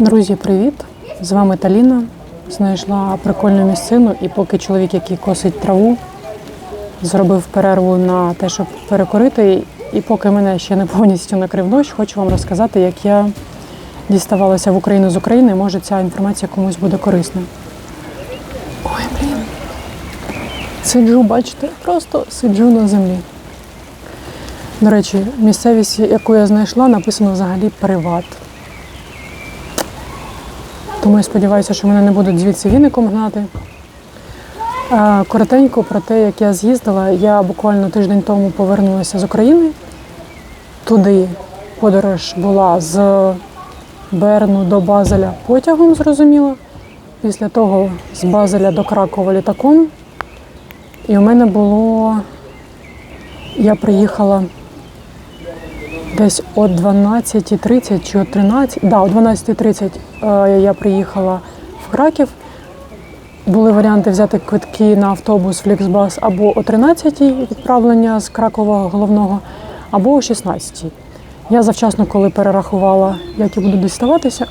Друзі, привіт! З вами Таліна. Знайшла прикольну місцину, і поки чоловік, який косить траву, зробив перерву на те, щоб перекорити. І поки мене ще не повністю накрив дощ, хочу вам розказати, як я діставалася в Україну з України. Може, ця інформація комусь буде корисна. Ой, блін. Сиджу, бачите, просто сиджу на землі. До речі, місцевість, яку я знайшла, написано взагалі приват. Тому я сподіваюся, що мене не будуть звідси віником гнати. Коротенько про те, як я з'їздила, я буквально тиждень тому повернулася з України. Туди подорож була з Берну до Базеля потягом, зрозуміло. Після того з Базеля до Кракова літаком. І у мене було. Я приїхала десь о 12.30 чи о 13, да, о 12.30 е, я приїхала в Краків. Були варіанти взяти квитки на автобус Фліксбас або о 13-й відправлення з Кракова головного, або о 16-й. Я завчасно, коли перерахувала, як я буду діставатися,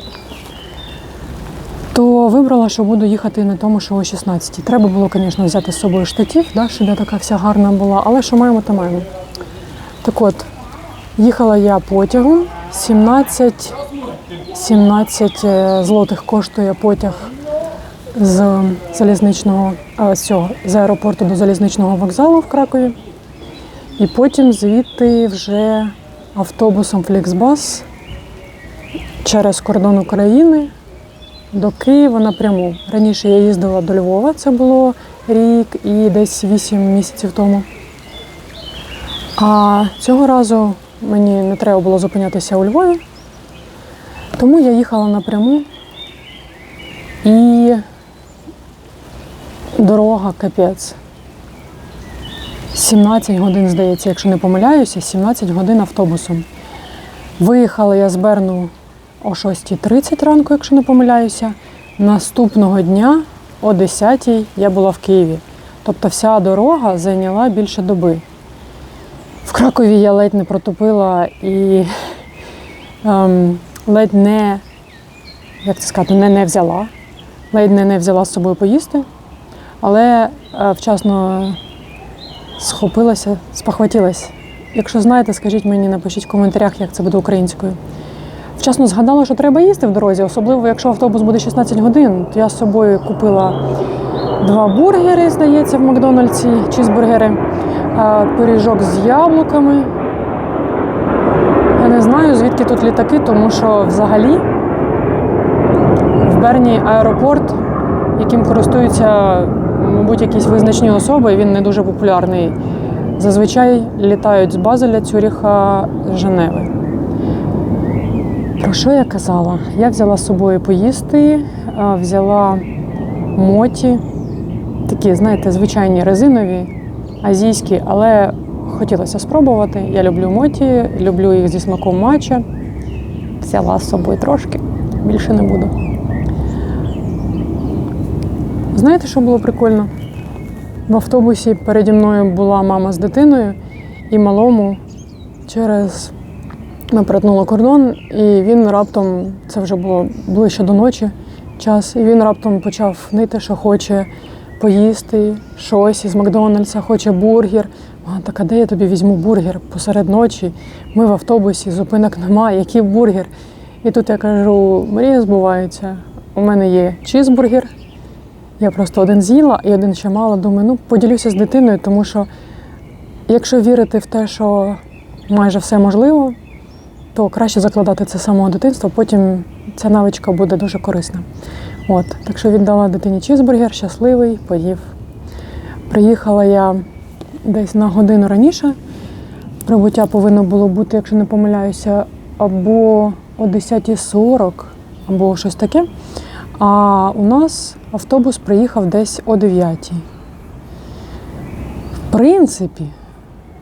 то вибрала, що буду їхати на тому, що о 16-й. Треба було, звісно, взяти з собою штатів, да, щоб я така вся гарна була, але що маємо, то маємо. Так от, Їхала я потягом. 17, 17 е, злотих коштує потяг з залізничного а, з цього, з аеропорту до залізничного вокзалу в Кракові. І потім звідти вже автобусом Фліксбас через кордон України до Києва напряму. Раніше я їздила до Львова, це було рік і десь 8 місяців тому. А цього разу мені не треба було зупинятися у Львові, тому я їхала напряму і дорога капець. 17 годин, здається, якщо не помиляюся, 17 годин автобусом. Виїхала я з Берну о 6.30 ранку, якщо не помиляюся. Наступного дня о 10 я була в Києві. Тобто вся дорога зайняла більше доби. В Кракові я ледь не протопила і ем, ледь не, як це сказати, не, не взяла. Ледь не, не взяла з собою поїсти, але е, вчасно схопилася, спохватилась. Якщо знаєте, скажіть мені, напишіть в коментарях, як це буде українською. Вчасно згадала, що треба їсти в дорозі, особливо якщо автобус буде 16 годин, то я з собою купила два бургери, здається, в Макдональдсі, чізбургери, пиріжок з яблуками. Я не знаю, звідки тут літаки, тому що взагалі в Берні аеропорт, яким користуються, мабуть, якісь визначні особи, він не дуже популярний. Зазвичай літають з Базеля, Цюріха, Женеви. Про що я казала? Я взяла з собою поїсти, взяла моті, такі, знаєте, звичайні резинові, азійські, але хотілося спробувати. Я люблю моті, люблю їх зі смаком матча. Взяла з собою трошки, більше не буду. Знаєте, що було прикольно? В автобусі переді мною була мама з дитиною і малому через ми перетнули кордон, і він раптом, це вже було ближче до ночі час, і він раптом почав нити, що хоче поїсти щось із Макдональдса, хоче бургер. Вона така, де я тобі візьму бургер посеред ночі? Ми в автобусі, зупинок немає, який бургер? І тут я кажу, мрія збувається. У мене є чізбургер. Я просто один з'їла і один ще мала. Думаю, ну поділюся з дитиною, тому що якщо вірити в те, що майже все можливо, то краще закладати це з самого дитинства, потім ця навичка буде дуже корисна. От, так що віддала дитині чізбургер, щасливий, поїв. Приїхала я десь на годину раніше. Прибуття повинно було бути, якщо не помиляюся, або о 10.40, або щось таке. А у нас автобус приїхав десь о 9. В принципі,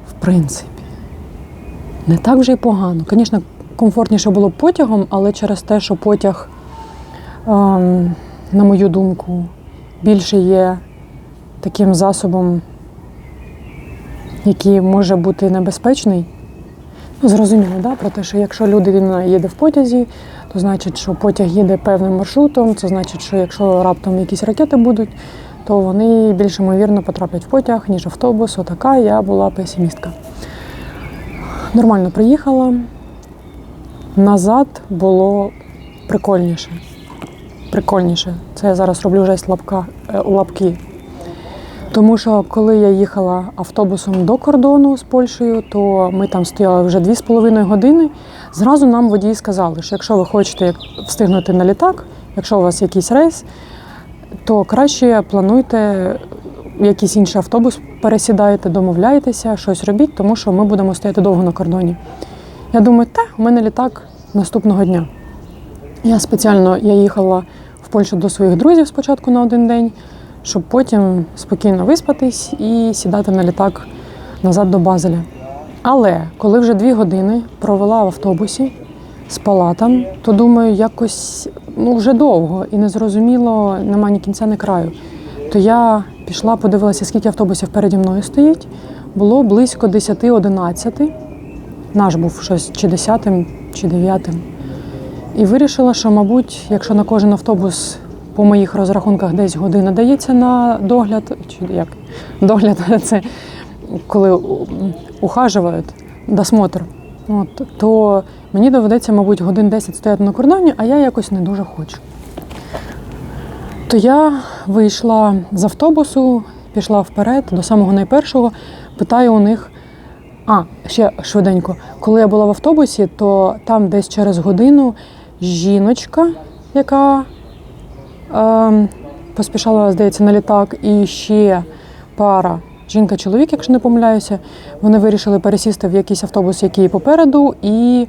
в принципі, не так вже й погано. Звісно, комфортніше було потягом, але через те, що потяг, на мою думку, більше є таким засобом, який може бути небезпечний. Ну, зрозуміло, да? про те, що якщо людина їде в потязі, то то значить, що потяг їде певним маршрутом. Це значить, що якщо раптом якісь ракети будуть, то вони більш ймовірно потраплять в потяг, ніж автобус. Отака я була песимістка. Нормально приїхала. Назад було прикольніше. Прикольніше. Це я зараз роблю жесть лапка, е, лапки. Тому що коли я їхала автобусом до кордону з Польщею, то ми там стояли вже 2,5 години. Зразу нам водії сказали, що якщо ви хочете встигнути на літак, якщо у вас якийсь рейс, то краще плануйте якийсь інший автобус, пересідайте, домовляйтеся, щось робіть, тому що ми будемо стояти довго на кордоні. Я думаю, та, у мене літак наступного дня. Я спеціально я їхала Польщу до своїх друзів спочатку на один день, щоб потім спокійно виспатись і сідати на літак назад до Базеля. Але коли вже дві години провела в автобусі, спала там, то думаю, якось ну, вже довго і незрозуміло, нема ні кінця, ні краю. То я пішла, подивилася, скільки автобусів переді мною стоїть. Було близько 10-11. Наш був щось чи 10, чи 9. І вирішила, що, мабуть, якщо на кожен автобус по моїх розрахунках десь година дається на догляд, чи як догляд це коли ухажують, досмотр, от, то мені доведеться, мабуть, годин 10 стояти на кордоні, а я якось не дуже хочу. То я вийшла з автобусу, пішла вперед до самого найпершого, питаю у них. А, ще швиденько. Коли я була в автобусі, то там десь через годину жіночка, яка е, поспішала, здається, на літак, і ще пара жінка-чоловік, якщо не помиляюся, вони вирішили пересісти в якийсь автобус, який попереду, і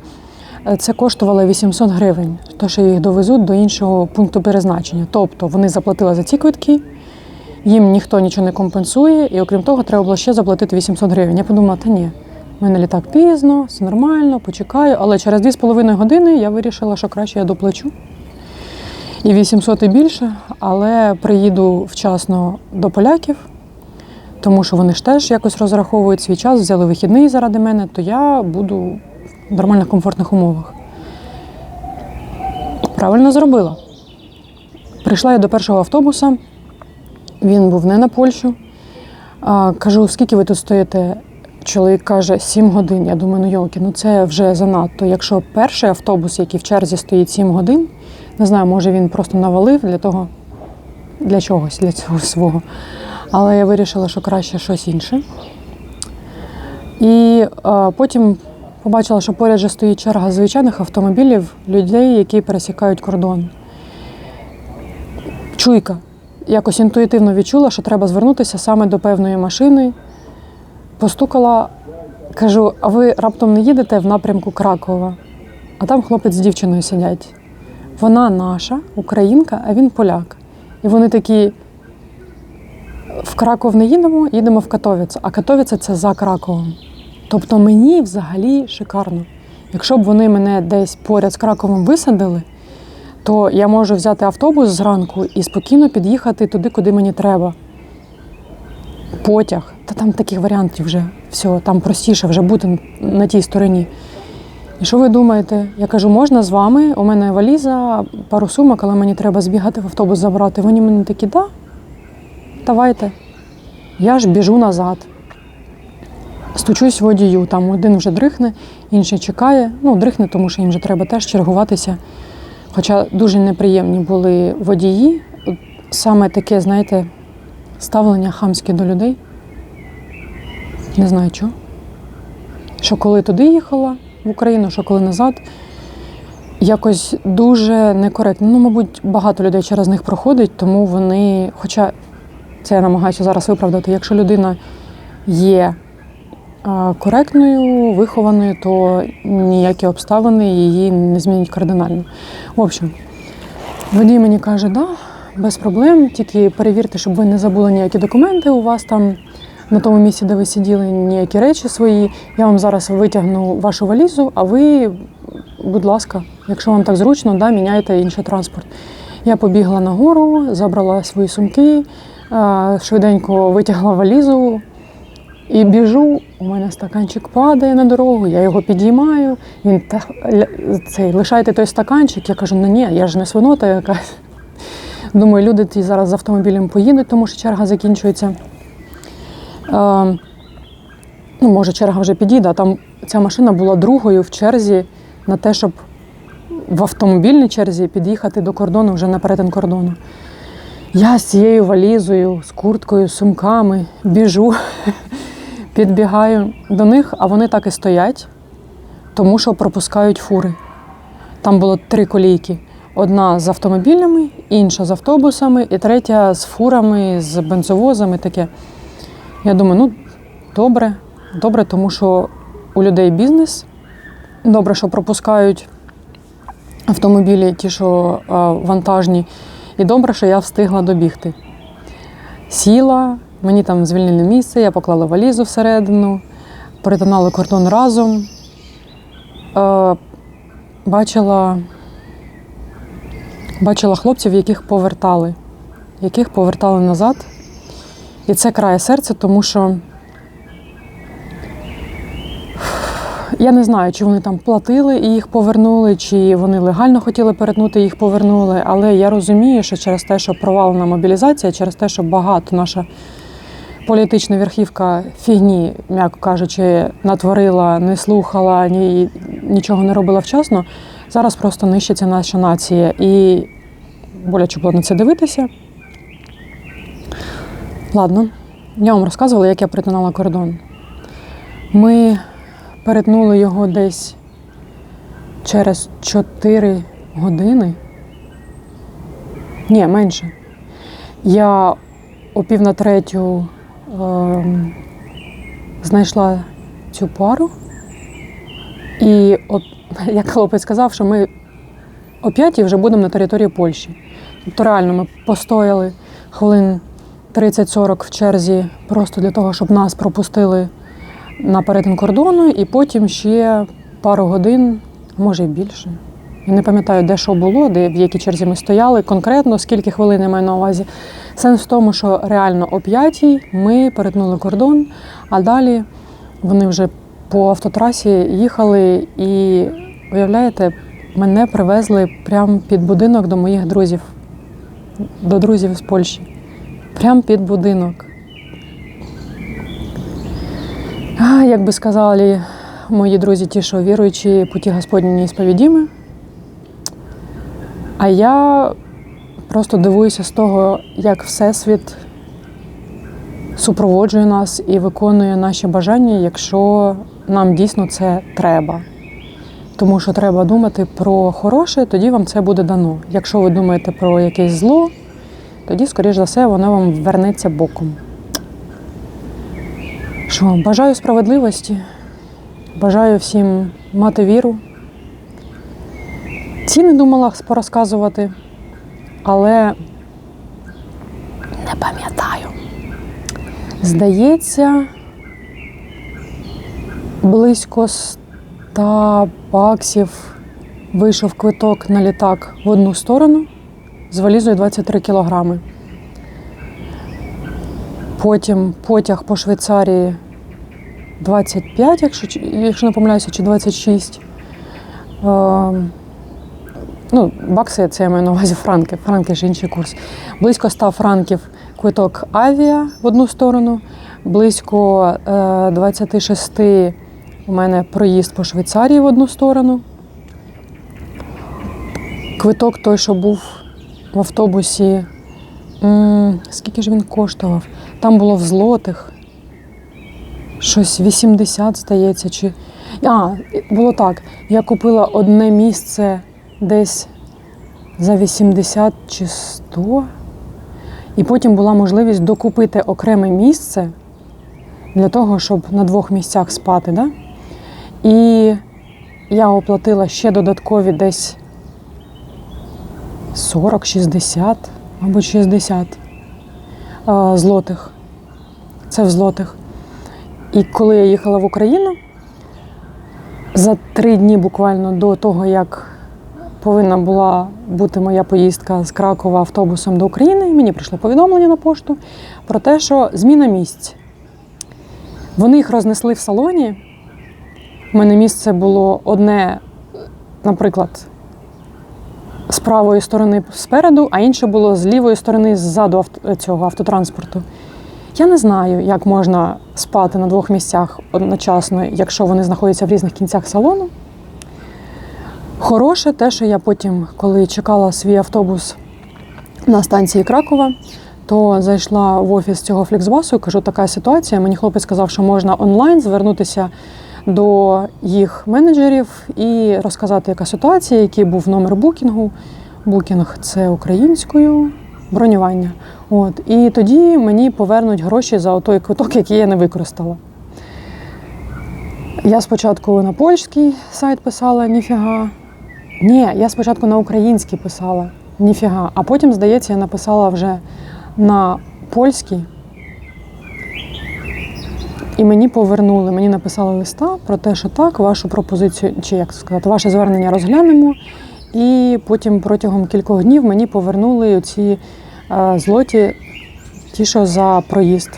е, це коштувало 800 гривень, то що їх довезуть до іншого пункту перезначення. Тобто вони заплатили за ці квитки, їм ніхто нічого не компенсує, і окрім того, треба було ще заплатити 800 гривень. Я подумала, та ні, в мене літак пізно, все нормально, почекаю. Але через 2,5 години я вирішила, що краще я доплачу. І 800 і більше, але приїду вчасно до поляків, тому що вони ж теж якось розраховують свій час, взяли вихідний заради мене, то я буду в нормальних комфортних умовах. Правильно зробила. Прийшла я до першого автобуса, він був не на Польщу. Кажу, скільки ви тут стоїте? Чоловік каже, 7 годин. Я думаю, ну йолки, ну це вже занадто. Якщо перший автобус, який в черзі стоїть 7 годин, не знаю, може він просто навалив для того, для чогось, для цього свого. Але я вирішила, що краще щось інше. І е, потім побачила, що поряд же стоїть черга звичайних автомобілів, людей, які пересікають кордон. Чуйка. Якось інтуїтивно відчула, що треба звернутися саме до певної машини. Постукала, кажу: а ви раптом не їдете в напрямку Кракова? А там хлопець з дівчиною сидять. Вона наша, українка, а він поляк. І вони такі: в Краков не їдемо, їдемо в Катовіц. А Катовіце це за Краковом. Тобто мені взагалі шикарно. Якщо б вони мене десь поряд з Краковом висадили, то я можу взяти автобус зранку і спокійно під'їхати туди, куди мені треба. Потяг. Та там таких варіантів вже все, там простіше вже бути на тій стороні. І що ви думаєте? Я кажу, можна з вами? У мене валіза, пару сумок, але мені треба збігати в автобус забрати. Вони мені такі, да, давайте. Я ж біжу назад. Стучусь водію, там один вже дрихне, інший чекає. Ну, дрихне, тому що їм вже треба теж чергуватися. Хоча дуже неприємні були водії. Саме таке, знаєте, ставлення хамське до людей. Не знаю чого. Що коли туди їхала в Україну, що коли назад, якось дуже некоректно. Ну, мабуть, багато людей через них проходить, тому вони, хоча це я намагаюся зараз виправдати, якщо людина є коректною, вихованою, то ніякі обставини її не змінять кардинально. В общем, водій мені каже, да, без проблем, тільки перевірте, щоб ви не забули ніякі документи у вас там на тому місці, де ви сиділи, ніякі речі свої. Я вам зараз витягну вашу валізу, а ви, будь ласка, якщо вам так зручно, да, міняйте інший транспорт. Я побігла нагору, забрала свої сумки, швиденько витягла валізу, І біжу, у мене стаканчик падає на дорогу, я його підіймаю. Він та, цей, лишайте той стаканчик. Я кажу, ну ні, я ж не свинота якась. Думаю, люди ті зараз з автомобілем поїдуть, тому що черга закінчується. Е, ну, може, черга вже підійде, а там ця машина була другою в черзі на те, щоб в автомобільній черзі під'їхати до кордону вже на перетин кордону. Я з цією валізою, з курткою, сумками біжу, підбігаю до них, а вони так і стоять, тому що пропускають фури. Там було три колійки: одна з автомобілями, інша з автобусами, і третя з фурами, з бензовозами. Таке. Я думаю, ну добре, добре, тому що у людей бізнес. Добре, що пропускають автомобілі, ті, що вантажні. І добре, що я встигла добігти. Сіла, мені там звільнили місце, я поклала валізу всередину, перетинали кордон разом. Бачила, бачила хлопців, яких повертали, яких повертали назад. І це крає серце, тому що я не знаю, чи вони там платили і їх повернули, чи вони легально хотіли перетнути їх повернули. Але я розумію, що через те, що провалена мобілізація, через те, що багато наша політична верхівка фігні, м'яко кажучи, натворила, не слухала, ні, нічого не робила вчасно. Зараз просто нищиться наша нація. І боляче було на це дивитися. Ладно, я вам розказувала, як я перетинала кордон. Ми перетнули його десь через 4 години. Ні, менше. Я о пів на третю ем, знайшла цю пару. І, от, як хлопець сказав, що ми о п'ятій вже будемо на території Польщі. Тобто реально ми постояли хвилин 30-40 в черзі просто для того, щоб нас пропустили на перетин кордону, і потім ще пару годин, може й більше. Я не пам'ятаю, де що було, де в якій черзі ми стояли. Конкретно скільки хвилин я маю на увазі. Сенс в тому, що реально о п'ятій ми перетнули кордон, а далі вони вже по автотрасі їхали і, уявляєте, мене привезли прямо під будинок до моїх друзів, до друзів з Польщі. Прямо під будинок. А, Як би сказали мої друзі, ті, що віруючі, путі Господні неісповідіми. А я просто дивуюся з того, як Всесвіт супроводжує нас і виконує наші бажання, якщо нам дійсно це треба. Тому що треба думати про хороше, тоді вам це буде дано. Якщо ви думаєте про якесь зло, тоді, скоріш за все, воно вам вернеться боком. Що, бажаю справедливості, бажаю всім мати віру. Ці не думала порозказувати, але не пам'ятаю. Здається, близько 100 баксів вийшов квиток на літак в одну сторону з валізою 23 кілограми. Потім потяг по Швейцарії 25, якщо, якщо не помиляюся, чи 26. Е, ну, бакси це я маю на увазі франки. Франки ж інший курс. Близько 100 франків квиток авіа в одну сторону, близько е, 26 у мене проїзд по Швейцарії в одну сторону. Квиток той, що був в автобусі. Скільки ж він коштував? Там було в злотих. Щось 80, здається, чи. А, було так. Я купила одне місце десь за 80 чи 100. І потім була можливість докупити окреме місце для того, щоб на двох місцях спати. Да? І я оплатила ще додаткові десь 40-60, мабуть, 60 е, злотих. Це в злотих. І коли я їхала в Україну, за три дні буквально до того, як повинна була бути моя поїздка з Кракова автобусом до України, мені прийшло повідомлення на пошту про те, що зміна місць. Вони їх рознесли в салоні. У мене місце було одне, наприклад, з правої сторони спереду, а інше було з лівої сторони ззаду цього автотранспорту. Я не знаю, як можна спати на двох місцях одночасно, якщо вони знаходяться в різних кінцях салону. Хороше те, що я потім, коли чекала свій автобус на станції Кракова, то зайшла в офіс цього Фліксбасу, кажу, така ситуація. Мені хлопець сказав, що можна онлайн звернутися до їх менеджерів і розказати, яка ситуація, який був номер букінгу. Букінг це українською бронювання. От. І тоді мені повернуть гроші за той квиток, який я не використала. Я спочатку на польський сайт писала ніфіга. Ні, я спочатку на український писала ніфіга, а потім, здається, я написала вже на польський. І мені повернули, мені написали листа про те, що так, вашу пропозицію, чи як сказати, ваше звернення розглянемо. І потім протягом кількох днів мені повернули ці е, злоті, ті, що за проїзд,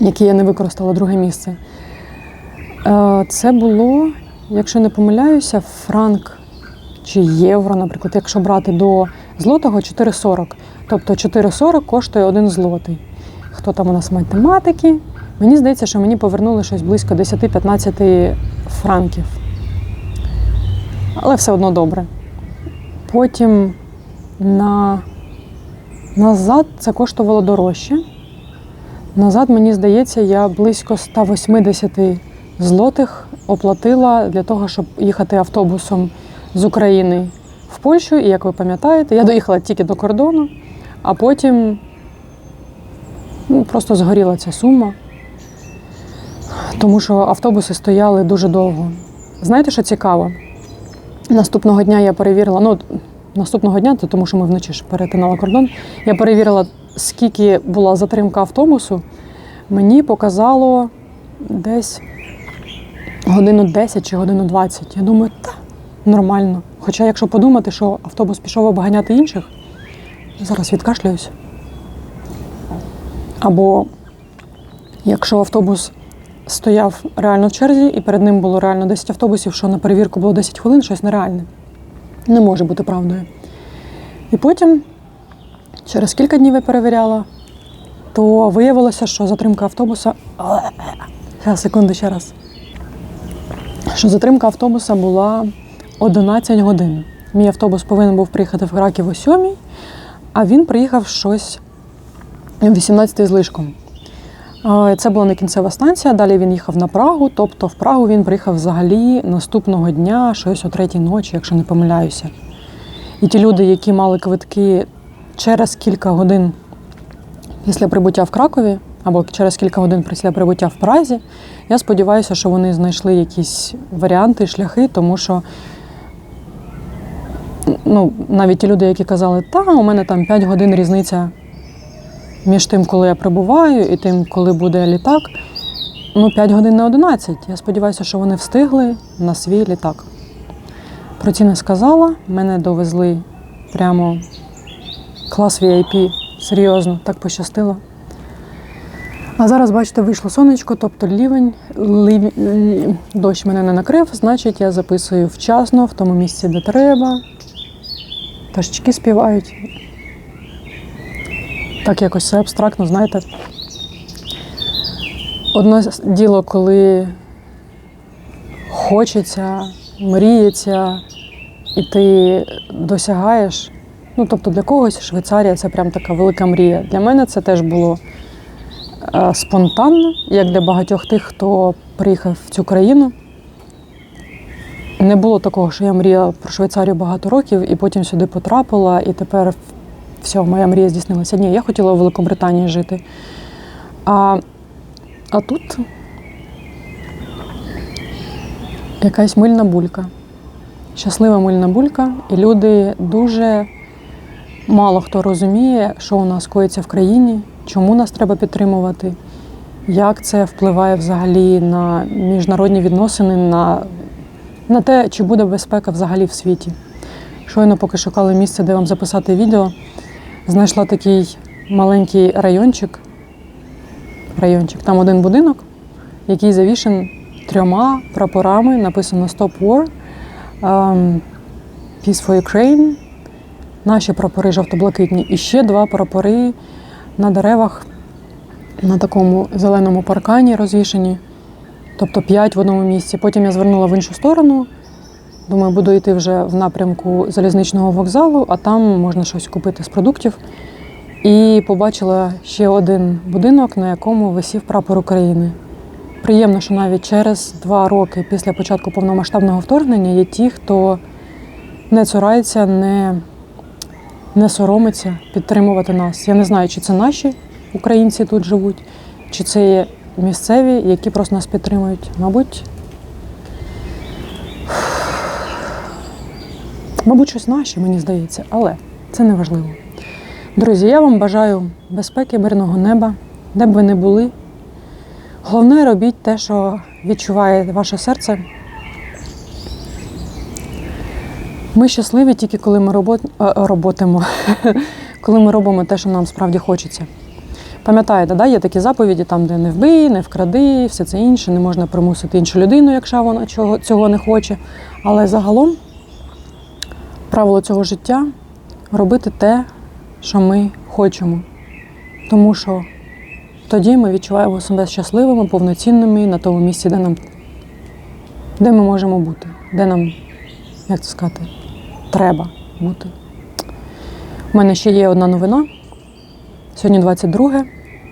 які я не використала друге місце. Е, це було, якщо не помиляюся, франк чи євро, наприклад, якщо брати до злотого 4,40. Тобто 4,40 коштує один злотий. Хто там у нас математики? Мені здається, що мені повернули щось близько 10-15 франків. Але все одно добре. Потім на... назад це коштувало дорожче. Назад, мені здається, я близько 180 злотих оплатила для того, щоб їхати автобусом з України в Польщу. І як ви пам'ятаєте, я доїхала тільки до кордону, а потім ну, просто згоріла ця сума, тому що автобуси стояли дуже довго. Знаєте, що цікаво? Наступного дня я перевірила, ну наступного дня, то тому що ми вночі ж перетинали кордон. Я перевірила, скільки була затримка автобусу. Мені показало десь годину 10 чи годину 20. Я думаю, та нормально. Хоча, якщо подумати, що автобус пішов обганяти інших, зараз відкашлююсь. Або якщо автобус стояв реально в черзі, і перед ним було реально 10 автобусів, що на перевірку було 10 хвилин, щось нереальне. Не може бути правдою. І потім, через кілька днів я перевіряла, то виявилося, що затримка автобуса. Зараз, секунду ще раз. Що затримка автобуса була 11 годин. Мій автобус повинен був приїхати в Краків о 7, а він приїхав щось 18 з лишком. Е, Це була не кінцева станція. Далі він їхав на Прагу. Тобто в Прагу він приїхав взагалі наступного дня, щось о третій ночі, якщо не помиляюся. І ті люди, які мали квитки через кілька годин після прибуття в Кракові, або через кілька годин після прибуття в Празі, я сподіваюся, що вони знайшли якісь варіанти, шляхи, тому що ну, навіть ті люди, які казали, та у мене там 5 годин різниця між тим, коли я прибуваю, і тим, коли буде літак. Ну, 5 годин не 11. Я сподіваюся, що вони встигли на свій літак. Про ці не сказала. Мене довезли прямо клас VIP. Серйозно, так пощастило. А зараз, бачите, вийшло сонечко, тобто лівень, лів... дощ мене не накрив, значить я записую вчасно, в тому місці, де треба. Пташечки співають. Так якось все абстрактно, знаєте. Одне діло, коли хочеться, мріється, і ти досягаєш. Ну, тобто для когось Швейцарія це прям така велика мрія. Для мене це теж було е, спонтанно, як для багатьох тих, хто приїхав в цю країну. Не було такого, що я мріяла про Швейцарію багато років і потім сюди потрапила, і тепер все, моя мрія здійснилася. Ні, я хотіла у Великобританії жити. А, а тут якась мильна булька. Щаслива мильна булька, і люди дуже мало хто розуміє, що у нас коїться в країні, чому нас треба підтримувати, як це впливає взагалі на міжнародні відносини, на, на те, чи буде безпека взагалі в світі. Щойно, поки шукали місце, де вам записати відео, знайшла такий маленький райончик. Райончик, там один будинок, який завішен трьома прапорами. Написано Stop War, ем, Peace for Ukraine, наші прапори жовто-блакитні, і ще два прапори на деревах на такому зеленому паркані розвішені. Тобто п'ять в одному місці. Потім я звернула в іншу сторону. Думаю, буду йти вже в напрямку залізничного вокзалу, а там можна щось купити з продуктів. І побачила ще один будинок, на якому висів прапор України. Приємно, що навіть через два роки після початку повномасштабного вторгнення є ті, хто не цурається, не, не соромиться підтримувати нас. Я не знаю, чи це наші українці тут живуть, чи це є місцеві, які просто нас підтримують. Мабуть, мабуть, щось наші, мені здається, але це не важливо. Друзі, я вам бажаю безпеки, мирного неба, де б ви не були. Головне, робіть те, що відчуває ваше серце. Ми щасливі тільки коли ми робот... е, роботимо, коли ми робимо те, що нам справді хочеться. Пам'ятаєте, да, є такі заповіді, там, де не вбий, не вкради, все це інше, не можна примусити іншу людину, якщо вона цього не хоче. Але загалом правило цього життя робити те, що ми хочемо. Тому що тоді ми відчуваємо себе щасливими, повноцінними на тому місці, де нам де ми можемо бути, де нам, як це сказати, треба бути. У мене ще є одна новина. Сьогодні 22.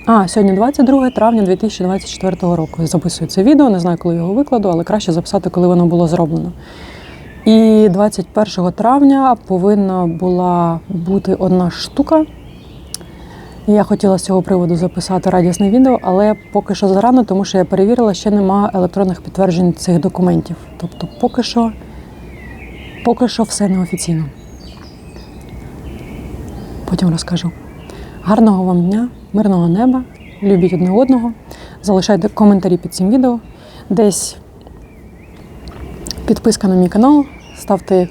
А, сьогодні 22 травня 2024 року. Я записую це відео, не знаю, коли його викладу, але краще записати, коли воно було зроблено. І 21 травня повинна була бути одна штука. Я хотіла з цього приводу записати радісне відео, але поки що зарано, тому що я перевірила, ще нема електронних підтверджень цих документів. Тобто, поки що, поки що все неофіційно. Потім розкажу. Гарного вам дня, мирного неба, любіть одне одного, залишайте коментарі під цим відео. Десь підписка на мій канал, ставте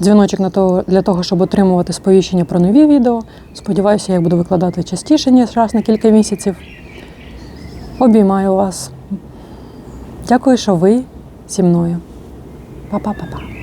дзвіночок на того, для того, щоб отримувати сповіщення про нові відео. Сподіваюся, я буду викладати частіше, ніж раз на кілька місяців. Обіймаю вас. Дякую, що ви зі мною. Па-па-па-па.